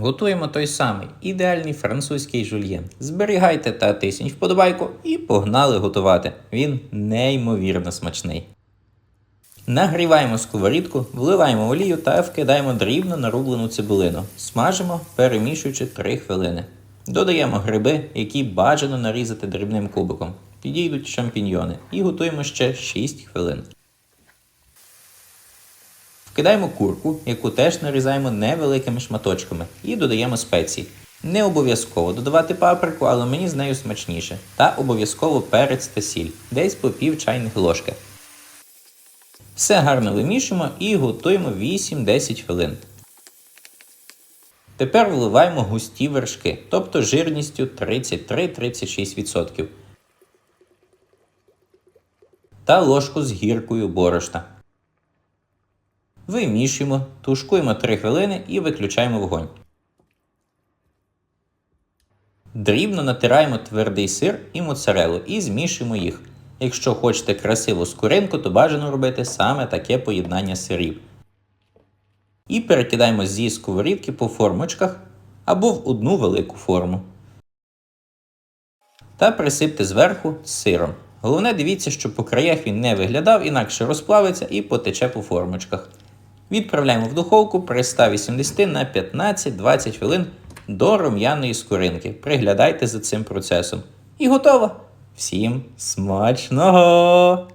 Готуємо той самий ідеальний французький жульєн. Зберігайте та тисніть вподобайку і погнали готувати. Він неймовірно смачний. Нагріваємо сковорідку, вливаємо олію та вкидаємо дрібно нарублену цибулину. Смажимо, перемішуючи 3 хвилини. Додаємо гриби, які бажано нарізати дрібним кубиком. Підійдуть шампіньйони і готуємо ще 6 хвилин. Вкидаємо курку, яку теж нарізаємо невеликими шматочками, і додаємо спеції. Не обов'язково додавати паприку, але мені з нею смачніше. Та обов'язково перець та сіль, десь по пів чайних ложки. Все гарно вимішуємо і готуємо 8-10 хвилин. Тепер вливаємо густі вершки, тобто жирністю 33-36%. Та ложку з гіркою борошна. Вимішуємо, тушкуємо 3 хвилини і виключаємо вогонь. Дрібно натираємо твердий сир і моцарелу і змішуємо їх. Якщо хочете красиву скоринку, то бажано робити саме таке поєднання сирів. І перекидаємо зі сковорідки по формочках або в одну велику форму. Та присипте зверху сиром. Головне дивіться, щоб по краях він не виглядав, інакше розплавиться і потече по формочках. Відправляємо в духовку при 180 на 15-20 хвилин до рум'яної скоринки. Приглядайте за цим процесом. І готово! Всім смачного!